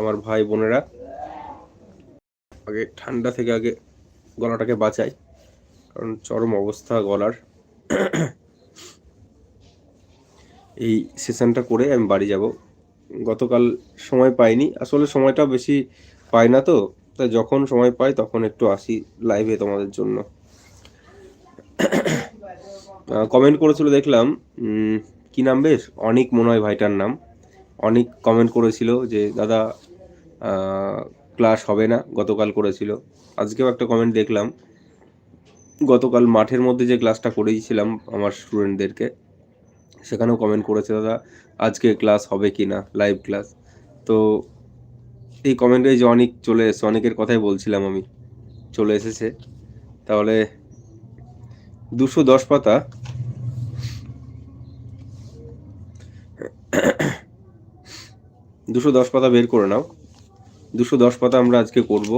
আমার ভাই বোনেরা। আগে ঠান্ডা থেকে আগে গলাটাকে বাঁচাই, কারণ চরম অবস্থা গলার। এই সেশনটা করে আমি বাড়ি যাব। গতকাল সময় পাইনি। আসলে সময়টা বেশি পাই না তো, তাই যখন সময় পাই তখন একটু আসি লাইভে তোমাদের জন্য। কমেন্ট করেছিল দেখলাম কি নাম বেশ? অনেক মনে হয় ভাইটার নাম। অনেক কমেন্ট করেছিল যে, দাদা ক্লাস হবে না, গতকাল করেছিল। আজকেও একটা কমেন্ট দেখলাম। গতকাল মাঠের মধ্যে যে ক্লাসটা করেছিলাম আমার স্টুডেন্টদেরকে সেখানেও কমেন্ট করেছে, দাদা, আজকে ক্লাস হবে কি না? লাইভ ক্লাস তো এই কমেন্টে যে অনেক চলে এসেছে, অনেকের কথাই বলছিলাম আমি, চলে এসেছে। তাহলে দুশো দশ পাতা। দুশো দশ পাতা বের করে নাও। দুশো দশ পাতা আমরা আজকে করব।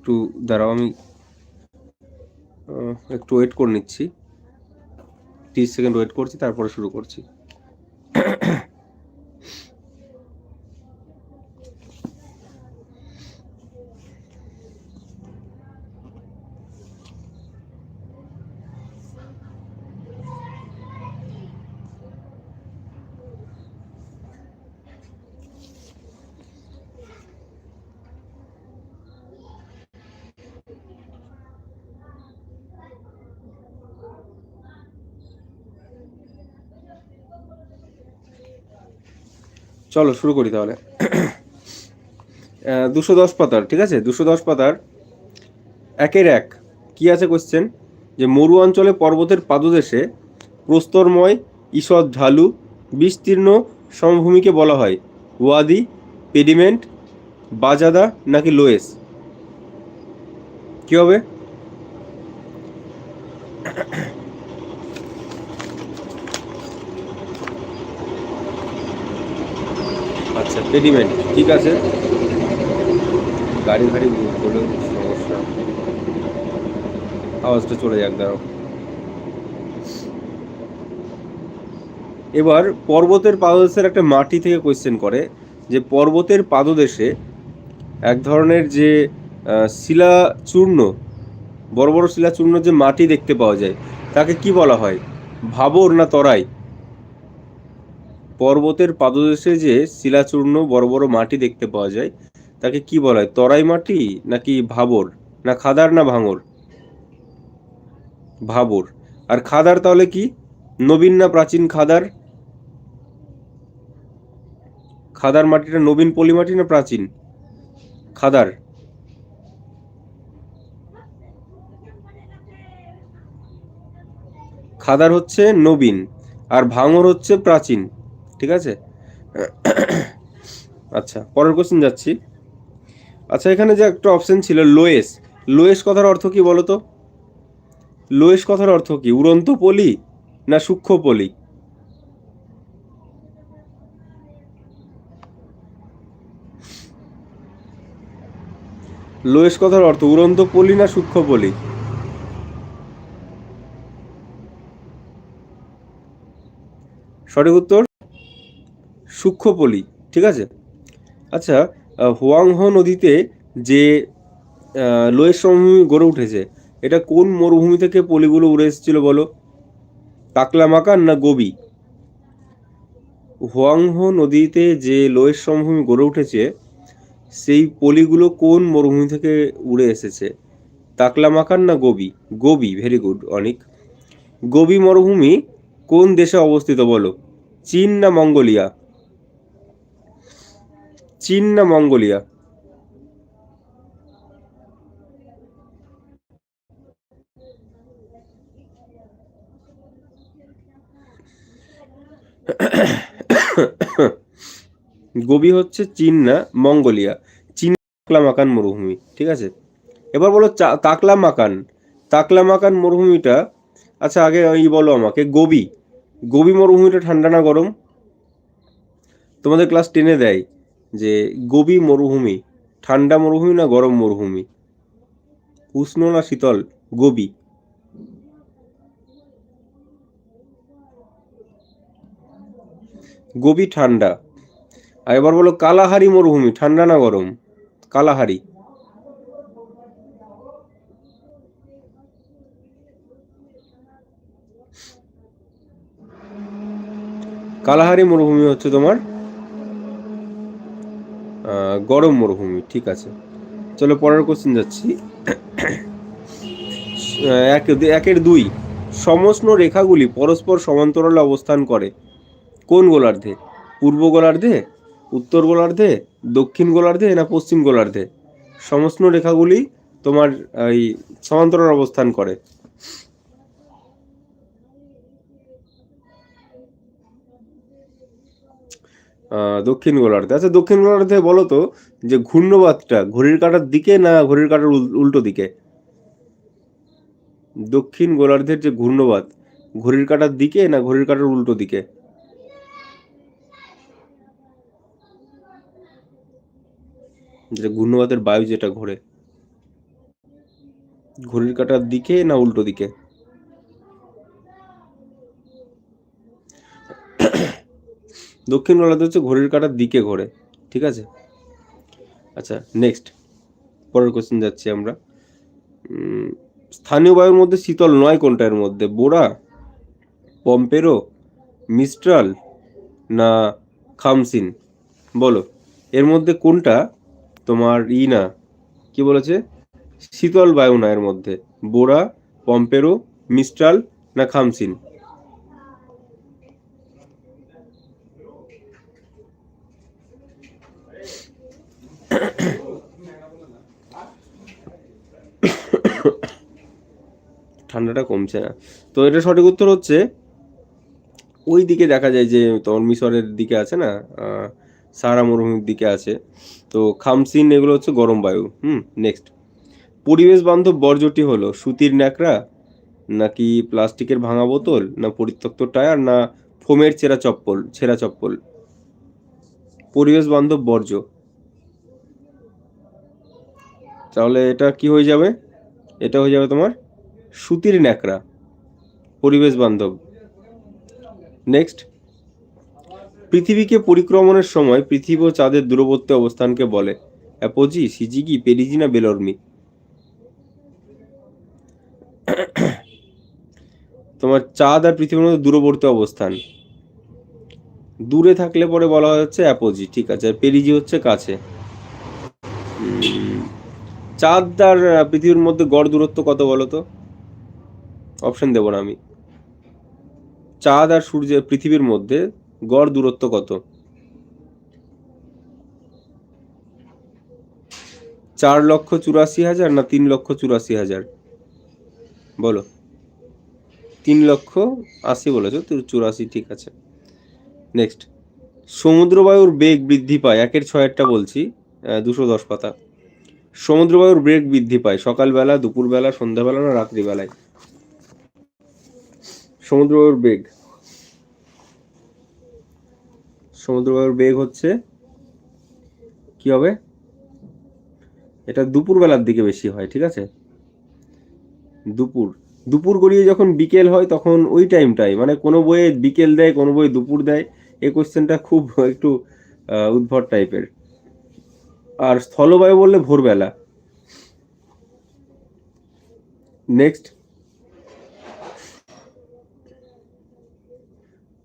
একটু দাঁড়াও আমি একটু ওয়েট করে নিচ্ছি। তিরিশ সেকেন্ড ওয়েট করছি তারপরে শুরু করছি। চলো, শুরু করি তাহলে। দুশো দশ পাতার, ঠিক আছে? দুশো দশ পাতার একের এক কি আছে কোশ্চেন যে মরু অঞ্চলে পর্বতের পাদদেশে প্রস্তরময় ঈষৎ ঢালু বিস্তীর্ণ সমভূমিকে বলা হয়। ওয়াদি, পেডিমেন্ট, বাজাদা নাকি লোয়েস? কি হবে? আচ্ছা পেডিমেন্ট ঠিক আছে? গাড়ি ফাড়ি হলেও সমস্যা আওয়াজটা চলে যাক, দাঁড়াও। এবার পর্বতের পাদদেশের একটা মাটি থেকে কোয়েশ্চেন করে যে পর্বতের পাদদেশে এক ধরনের যে শিলাচূর্ণ, বড় বড় শিলাচূর্ণ যে মাটি দেখতে পাওয়া যায়, তাকে কি বলা হয়? ভাবর না তরাই? পর্বতের পাদদেশে যে শিলাচূর্ণ বড় বড় মাটি দেখতে পাওয়া যায়, তাকে কি বলা হয়? তরাই মাটি নাকি ভাবর? না খাদার না ভাঙর? ভাবর। আর খাদার তাহলে কি? নবীন না প্রাচীন খাদার? খাদার মাটিটা নবীন পলি মাটি না প্রাচীন? খাদার। খাদার হচ্ছে নবীন আর ভাঙর হচ্ছে প্রাচীন। ঠিক আছে? আচ্ছা পরের কোশ্চেন যাচ্ছি। আচ্ছা এখানে যে একটা অপশন ছিল লোয়েস লোয়েস কথার অর্থ কি বলো তো লোয়েস কথার অর্থ কি? উড়ন্ত পলি না সূক্ষ্ম পলি? লোয়েস কথার অর্থ উড়ন্ত পলি না সূক্ষ্ম পলি? সঠিক উত্তর? সূক্ষ্ম পলি ঠিক আছে? আচ্ছা হোয়াংহো নদীতে যে লোয়েস সমভূমি গড়ে উঠেছে, এটা কোন মরুভূমি থেকে পলিগুলো উড়ে এসেছিল বলো? তাকলামাকান না গোবি? হোয়াংহো নদীতে যে লোয়েস সমভূমি গড়ে উঠেছে, সেই পলিগুলো কোন মরুভূমি থেকে উড়ে এসেছে? তাকলামাকান না গোবি? গোবি ভেরি গুড অনেক। গোবি মরুভূমি কোন দেশে অবস্থিত বলো? চীন না মঙ্গোলিয়া? চীন না মঙ্গোলিয়া? গোবি হচ্ছে চীন না মঙ্গোলিয়া। চীন তাকলামাকান মরুভূমি, ঠিক আছে? এবার বলো তাকলামাকান তাকলামাকান মরুভূমিটা আচ্ছা আগে ওই বলো আমাকে, গোবি। গোবি মরুভূমিটা ঠান্ডা না গরম? তোমাদের ক্লাস টেনে দেয়। যে গোবি মরুভূমি, ঠান্ডা মরুভূমি না গরম মরুভূমি? উষ্ণ না শীতল গোবি? গোবি ঠান্ডা। আর এবার বলো কালাহারি মরুভূমি, ঠান্ডা না গরম? কালাহারি। কালাহারি মরুভূমি হচ্ছে তোমার গরম মরুভূমি, ঠিক আছে। চলো পরের কোশ্চেন যাচ্ছি। এক, একের দুই। সমষ্ণ রেখাগুলি পরস্পর সমান্তরালে অবস্থান করে কোন গোলার্ধে? পূর্ব গোলার্ধে, উত্তর গোলার্ধে, দক্ষিণ গোলার্ধে না পশ্চিম গোলার্ধে? সমষ্ণ রেখাগুলি তোমার এই সমান্তরাল অবস্থান করে। দক্ষিণ গোলার্ধে। আচ্ছা দক্ষিণ গোলার্ধে বলো তো, যে ঘূর্ণবাদটা ঘড়ির কাটার দিকে না ঘড়ির কাঁটার উল- উল্টো দিকে? দক্ষিণ গোলার্ধের যে ঘূর্ণবাদ ঘড়ির কাটার দিকে না ঘড়ির কাঁটার উল্টো দিকে? যেটা ঘূর্ণবাদের বায়ু যেটা ঘোরে। ঘড়ির কাটার দিকে না উল্টো দিকে? দক্ষিণ গোলার্ধ হচ্ছে ঘড়ির কাটার দিকে ঘোরে, ঠিক আছে? আচ্ছা নেক্সট পরের কোশ্চেন যাচ্ছি আমরা। স্থানীয় বায়ুর মধ্যে শীতল নয় কোনটা এর মধ্যে? বোরা, পম্পেরো, মিস্ট্রাল না খামসিন? বলো, এর মধ্যে কোনটা তোমার ই না? কি বলেছে? শীতল বায়ু না এর মধ্যে। বোরা, পম্পেরো, মিস্ট্রাল না খামসিন? ঠান্ডাটা কমছে না। তো এটা সঠিক উত্তর হচ্ছে, ওই দিকে দেখা যায় যে তোমার মিশরের দিকে আছে না সারা মরুভূমির দিকে আছে। তো খামসিন, এগুলো হচ্ছে গরম বায়ু। হুম নেক্সট পরিবেশ বান্ধব বর্জ্যটি হলো সুতির ন্যাকড়া, নাকি প্লাস্টিকের ভাঙা বোতল, না পরিত্যক্ত টায়ার, না ফোমের ছেঁড়া চপ্পল ছেঁড়া চপ্পল? পরিবেশ বান্ধব বর্জ্য। তাহলে এটা কি হয়ে যাবে? এটা হয়ে যাবে তোমার? সুতির ন্যাকড়া, পরিবেশ বান্ধব। নেক্সট পৃথিবীকে পরিক্রমণের সময় পৃথিবী ও চাঁদের দূরবর্তী অবস্থানকে বলে অ্যাপোজি, সিজিগি পেরিজি না বেলর্মি। তোমার চাঁদ আর পৃথিবীর মধ্যে দূরবর্তী অবস্থান। দূরে থাকলে পরে বলা হচ্ছে অ্যাপোজি, ঠিক আছে, আর পেরিজি হচ্ছে কাছে। চাঁদ আর পৃথিবীর মধ্যে গড় দূরত্ব কত বলো তো অপশন দেবো না আমি। চাঁদ আর সূর্য পৃথিবীর মধ্যে গড় দূরত্ব কত? চার লক্ষ চুরাশি হাজার না তিন লক্ষ চুরাশি হাজার? বলো। তিন লক্ষ আশি বলেছ, তো চুরাশি ঠিক আছে। নেক্সট সমুদ্রবায়ুর বেগ বৃদ্ধি পায়, একের ছয়েরটা বলছি দুশো দশ পাতা। সমুদ্রবায়ুর বেগ বৃদ্ধি পায় সকালবেলা, দুপুরবেলা, সন্ধ্যাবেলা না রাত্রিবেলায়? সমুদ্রবায়ুর বেগ। সমুদ্রবায়ুর বেগ হচ্ছে কি হবে? এটা দুপুরবেলার দিকে বেশি হয়, ঠিক আছে? দুপুর। দুপুর গড়িয়ে যখন বিকেল হয় তখন ওই টাইমটাই মানে কোনো বইয়ে বিকেল দেয়, কোনো বইয়ে দুপুর দেয় এই কোশ্চেনটা খুব একটু উদ্ভট টাইপের আর স্থলবায়ু বললে ভোরবেলা। নেক্সট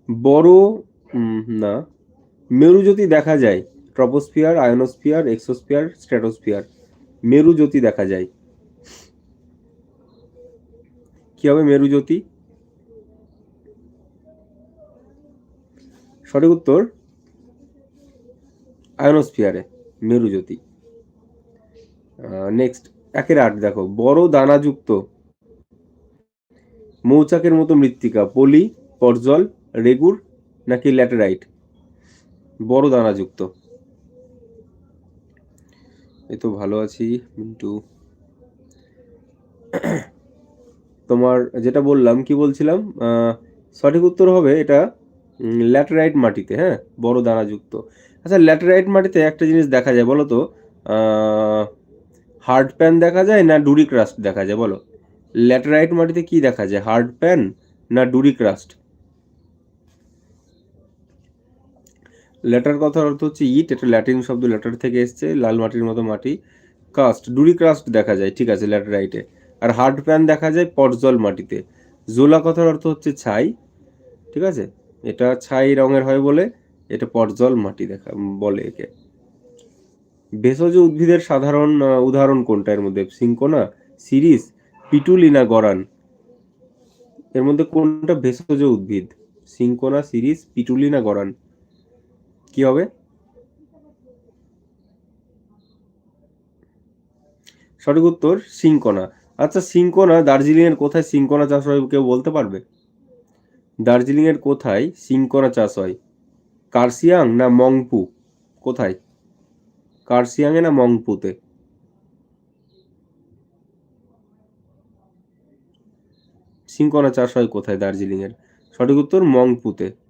বড় না, মেরুজ্যোতি দেখা যায়, ট্রপোস্ফিয়ার, আয়নোস্ফিয়ার, এক্সোস্ফিয়ার, স্ট্র্যাটোস্ফিয়ার, মেরুজ্যোতি দেখা যায়। কি হবে মেরুজ্যোতি? সঠিক উত্তর, আয়নোস্ফিয়ারে, মেরুজ্যোতি। নেক্সট একের আট দেখো, বড় দানাযুক্ত, মৌচাকের মতো মৃত্তিকা, পলি, পর্জল রেগুর নাকি ল্যাটেরাইট? বড় দানাযুক্ত। এই তো ভালো আছি, মিন্টু। তোমার যেটা বললাম, কি বলছিলাম? সঠিক উত্তর হবে এটা ল্যাটেরাইট মাটিতে হ্যাঁ বড় দানাযুক্ত। আচ্ছা ল্যাটেরাইট মাটিতে একটা জিনিস দেখা যায়, বলো তো। হার্ড প্যান দেখা যায় না ডুরি ক্রাস্ট দেখা যায়, বলো? ল্যাটেরাইট মাটিতে কি দেখা যায়, হার্ড প্যান না ডুরি ক্রাস্ট ল্যাটার কথার অর্থ হচ্ছে ইট, এটা ল্যাটিন শব্দ ল্যাটার থেকে এসছে, লাল মাটির মতো মাটি। কাস্ট, ডুরি ক্রাস্ট দেখা যায়, ঠিক আছে ল্যাটেরাইটে আর হার্ড প্যান দেখা যায় পটজল মাটিতে। জোলা কথার অর্থ হচ্ছে ছাই, ঠিক আছে? এটা ছাই রঙের হয় বলে, এটা পটজল মাটি দেখা, বলে একে। ভেষজ উদ্ভিদের সাধারণ উদাহরণ কোনটা? এর মধ্যে সিঙ্কোনা, সিরিস, পিটুলিনা গরান। এর মধ্যে কোনটা ভেষজ উদ্ভিদ? সিঙ্কোনা, সিরিস, পিটুলিনা গরান। কি হবে? সঠিক উত্তর, সিঙ্কোনা। আচ্ছা সিঙ্কোনা দার্জিলিং এর কোথায় সিঙ্কোনা চাষ হয় কেউ বলতে পারবে? দার্জিলিং এর কোথায় সিঙ্কোনা চাষ হয়? কার্সিয়াং না মংপু? কোথায়? কার্সিয়াংয়ে না মংপুতে? সিঙ্কোনা চাষ হয় কোথায় দার্জিলিং এর সঠিক উত্তর, মংপুতে।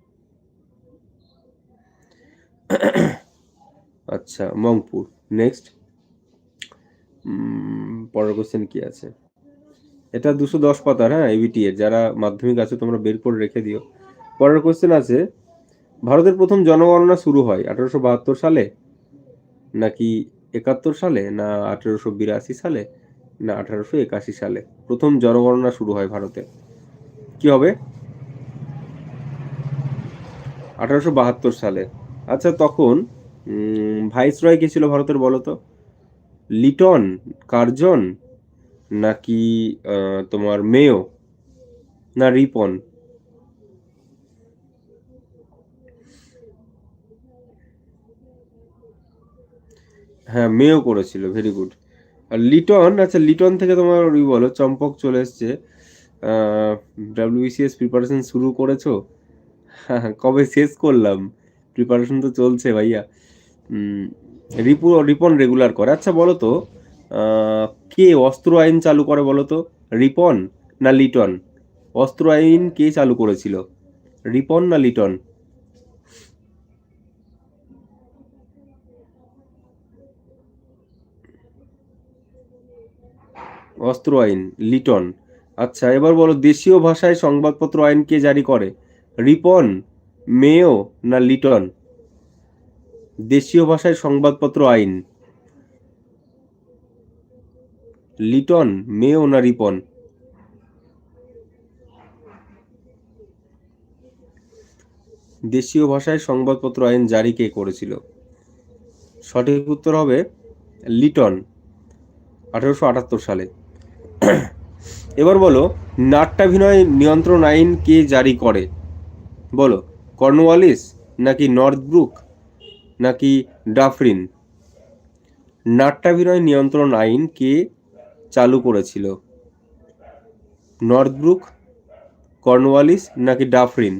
আচ্ছা মংপুর নেক্সট পরের কোশ্চেন কি আছে? এটা দুশো দশ পাতার হ্যাঁ এবিটি এর। যারা মাধ্যমিক আছে, তোমরা বের করে রেখে দিও। পরের কোশ্চেন আছে, ভারতের প্রথম জনগণনা শুরু হয় আঠারোশো বাহাত্তর সালে? নাকি একাত্তর সালে? না আঠারোশো বিরাশি সালে? না আঠারোশো একাশি সালে? প্রথম জনগণনা শুরু হয় ভারতে। কি হবে? আঠারোশো বাহাত্তর সালে। আচ্ছা তখন ভাইসরয় কে ছিল ভারতের বলো তো? লিটন, কার্জন, নাকি তোমার মেয়ো, না রিপন? হ্যাঁ মেয়ো করেছিল ভেরি গুড আর লিটন আচ্ছা লিটন থেকে তোমার ওই বলো, চম্পক চলে এসছে। ডাব্লিউবিসিএস প্রিপারেশন শুরু করেছ? হ্যাঁ কবে শেষ করলাম? প্রিপারেশন তো চলছে ভাইয়া। রিপু, রিপন রেগুলার করে। আচ্ছা বলো তো কে অস্ত্র আইন চালু করে বলো তো? রিপন না লিটন? অস্ত্র আইন কে চালু করেছিল? রিপন না লিটন? অস্ত্র আইন, লিটন। আচ্ছা এবার বলো, দেশীয় ভাষায় সংবাদপত্র আইন কে জারি করে? রিপন মেয়ো না লিটন? দেশীয় ভাষায় সংবাদপত্র আইন। লিটন, মেয়ো না রিপন? দেশীয় ভাষায় সংবাদপত্র আইন জারি কে করেছিল? সঠিক উত্তর হবে লিটন, আঠারোশো আটাত্তর সালে। এবার বলো, নাট্যাভিনয় নিয়ন্ত্রণ আইন কে জারি করে? বলো। কর্নওয়ালিস, নাকি নর্থব্রুক নাকি ডাফরিন? নাট্যাভিনয় নিয়ন্ত্রণ আইন কে চালু করেছিল? নর্থব্রুক কর্নওয়ালিস, নাকি ডাফরিন?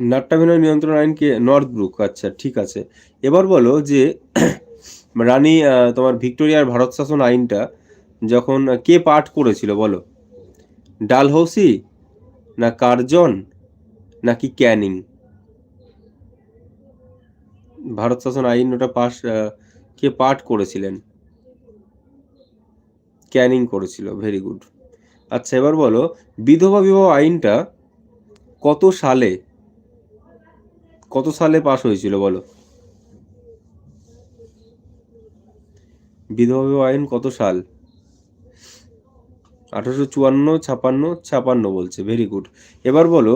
নাট্যাভিনয় নিয়ন্ত্রণ আইন কে নর্থব্রুক আচ্ছা ঠিক আছে। এবার বলো যে, রানী তোমার ভিক্টোরিয়ার ভারত শাসন আইনটা যখন কে পাঠ করেছিল বলো? ডালহৌসি না কার্জন নাকি ক্যানিং? ভারত শাসন আইন ওটা পাশ কে পাঠ করেছিলেন? ক্যানিং করেছিল ভেরি গুড আচ্ছা এবার বলো, বিধবা বিবাহ আইনটা কত সালে কত সালে পাশ হয়েছিল বলো? বিধবা আইন কত সাল? আঠারোশো চুয়ান্ন, ছাপান্ন ছাপান্ন বলছে ভেরি গুড এবার বলো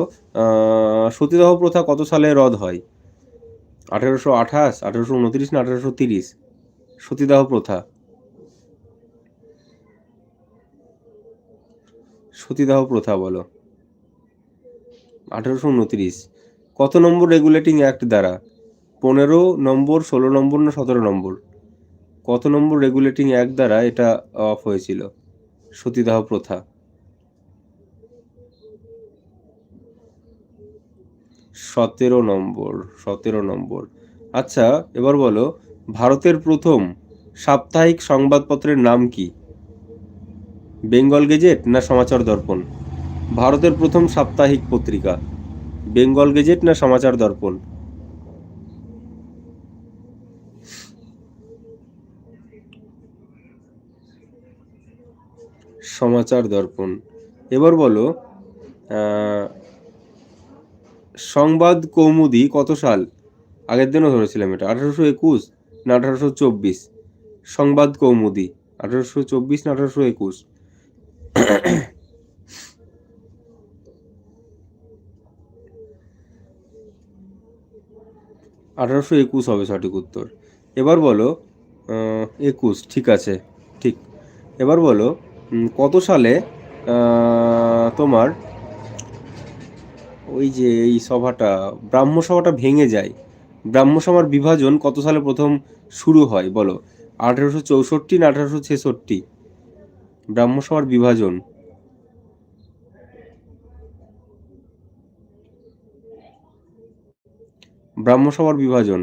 সতীদাহ প্রথা কত সালে রদ হয়? আঠারোশো আঠাশ, আঠারোশো উনত্রিশ না আঠারোশো তিরিশ? সতীদাহ প্রথা। সতীদাহ প্রথা বলো। আঠারোশো উনত্রিশ। কত নম্বর রেগুলেটিং অ্যাক্ট দ্বারা? পনেরো নম্বর, ষোলো নম্বর না সতেরো নম্বর? কত নম্বর রেগুলেটিং অ্যাক্ট দ্বারা এটা অফ হয়েছিল? সতীদাহ প্রথা। সতেরো নম্বর সতেরো নম্বর। আচ্ছা এবার বলো, ভারতের প্রথম সাপ্তাহিক সংবাদপত্রের নাম কি? বেঙ্গল গেজেট না সমাচার দর্পণ? ভারতের প্রথম সাপ্তাহিক পত্রিকা। বেঙ্গল গেজেট না সমাচার দর্পণ? সমাচার দর্পণ। এবার বলো সংবাদ কৌমুদি কত সাল? আগের দিনও ধরেছিলাম এটা, আঠারোশো একুশ না আঠারোশো চব্বিশ? সংবাদ কৌমুদি, আঠারোশো চব্বিশ না আঠারোশো একুশ? আঠারোশো একুশ হবে সঠিক উত্তর। এবার বলো একুশ, ঠিক আছে, ঠিক। এবার বলো কত সালে তোমার ওই যে এই সভাটা, ব্রাহ্ম সভাটা ভেঙে যায়। ব্রাহ্ম সভার বিভাজন কত সালে প্রথম শুরু হয় বলো? আঠারোশো চৌষট্টি না আঠারোশো ছেষট্টি? ব্রাহ্ম সভার বিভাজন। ব্রাহ্মসভার বিভাজন।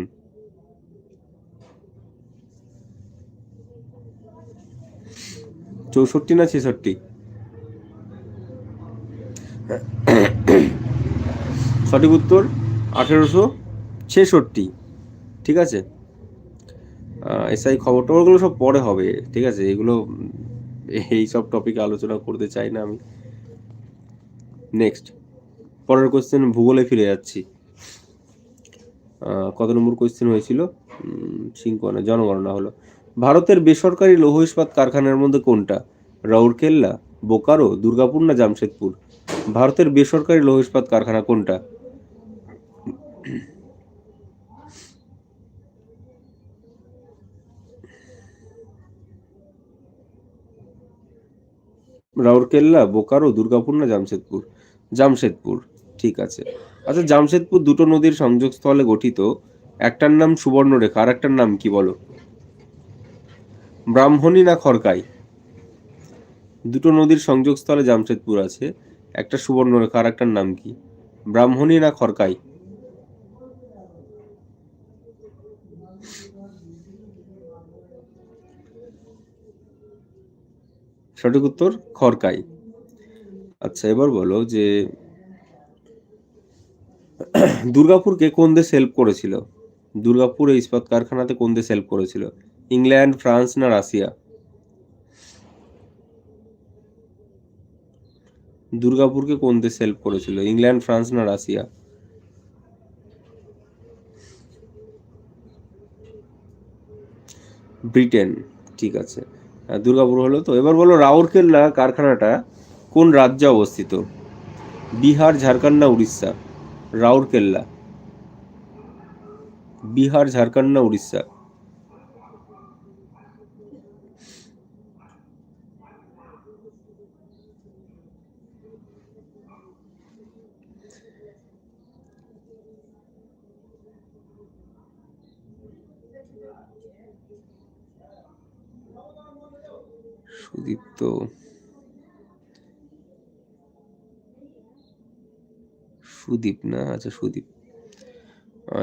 চৌষট্টি না ছেষট্টি? সঠিক উত্তর আঠেরোশো ছেষট্টি, ঠিক আছে? এসআই খবর টবরগুলো সব পরে হবে, ঠিক আছে? এগুলো, এই সব টপিকে আলোচনা করতে চাই না আমি। নেক্সট পরের কোশ্চেন ভূগোলে ফিরে যাচ্ছি। কত নম্বর কোশ্চেন হয়েছিল? সিংকনা জনগণনা হলো। ভারতের বেসরকারি লৌহ ইস্পাত কারখানার মধ্যে কোনটা? রাউরকেল্লা বোকারো, দুর্গাপুর না জামশেদপুর? ভারতের বেসরকারি লৌহ ইস্পাত কারখানা কোনটা? রাউরকেল্লা বোকারো, দুর্গাপুর না জামশেদপুর? জামশেদপুর, ঠিক আছে। আচ্ছা জামশেদপুর দুটো নদীর সংযোগস্থলে গঠিত। একটার নাম সুবর্ণরেখা আর একটার নাম কি বলো? ব্রাহ্মণী না খড়কাই? দুটো নদীর সংযোগস্থলে জামশেদপুর আছে, একটা সুবর্ণরেখা আর একটার নাম কি? ব্রাহ্মণী না খড়কাই? সঠিক উত্তর, খড়কাই। আচ্ছা এবার বলো যে, দুর্গাপুরকে কোন দেশ হেল্প করেছিল? দুর্গাপুর এই ইস্পাত কারখানাতে কোন দেশ হেল্প করেছিল? ইংল্যান্ড, ফ্রান্স না রাশিয়া? দুর্গাপুরকে কোন দেশ হেল্প করেছিল? ইংল্যান্ড, ফ্রান্স না রাশিয়া? ব্রিটেন, ঠিক আছে। দুর্গাপুর হলো তো। এবার বলো রাউরকেল্লা কারখানাটা কোন রাজ্যে অবস্থিত? বিহার, ঝাড়খণ্ড না উড়িষ্যা? রাউরকেল্লা বিহার, ঝাড়খণ্ড না উড়িষ্যা? সুদীপ্ত সুদীপ না? আচ্ছা সুদীপ।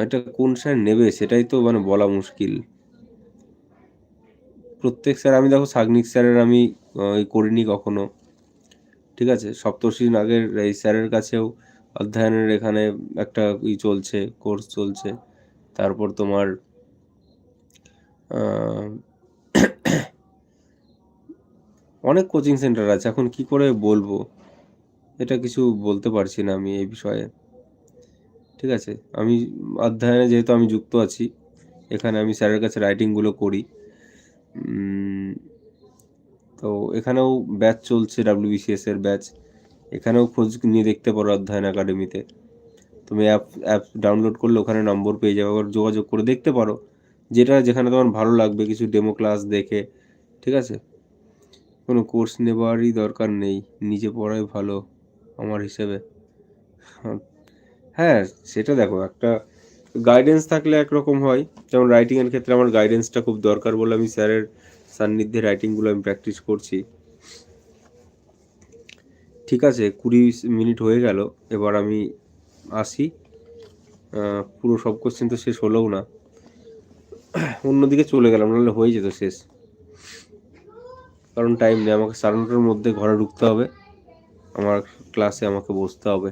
এটা কোন স্যার নেবে? সেটাই তো মানে বলা মুশকিল। প্রত্যেক স্যার, আমি দেখো সাগনিক স্যারের আমি করিনি কখনো। ঠিক আছে? সপ্তর্ষি আগের এই স্যারের কাছেও অধ্যয়নের এখানে একটা ই চলছে কোর্স চলছে। তারপর তোমার অনেক কোচিং সেন্টার আছে, এখন কি করে বলব? এটা কিছু বলতে পারছি না আমি এই বিষয়ে। ঠিক আছে? আমি অধ্যয়নে যেহেতু আমি যুক্ত আছি, এখানে আমি স্যারের কাছে রাইটিংগুলো করি। তো এখানেও ব্যাচ চলছে ডাব্লিউবিসিএস এর ব্যাচ এখানেও খোঁজ নিয়ে দেখতে পারো অধ্যয়ন একাডেমিতে তুমি অ্যাপ অ্যাপ ডাউনলোড করলে ওখানে নম্বর পেয়ে যাবে, আবার যোগাযোগ করে দেখতে পারো। যেটা যেখানে তোমার ভালো লাগবে, কিছু ডেমো ক্লাস দেখে, ঠিক আছে? কোনো কোর্স নেওয়ারই দরকার নেই। নিজে পড়াই ভালো আমার হিসেবে। হ্যাঁ সেটা দেখো, একটা গাইডেন্স থাকলে একরকম হয়। যেমন রাইটিংয়ের ক্ষেত্রে আমার গাইডেন্সটা খুব দরকার বলে আমি স্যারের সান্নিধ্যে রাইটিংগুলো আমি প্র্যাকটিস করছি। ঠিক আছে, কুড়ি মিনিট হয়ে গেল, এবার আমি আসি। পুরো সব কোশ্চেন তো শেষ হলোও না। অন্যদিকে চলে গেলাম, নাহলে হয়ে যেত শেষ। কারণ টাইম নেই, আমাকে সাড়ে নটার মধ্যে ঘরে ঢুকতে হবে। আমার ক্লাসে আমাকে বসতে হবে।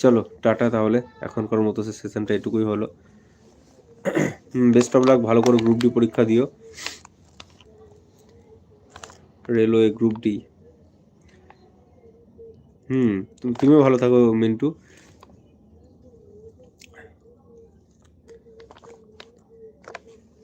চলো, টাটা তাহলে। এখনকার মতো সেশনটা এটুকুই হলো। বেস্ট অফ লাক ভালো করে গ্রুপ ডি পরীক্ষা দিও। রেলওয়ে গ্রুপ ডি হুম, তুমি তুমিও ভালো থাকো, মিন্টু।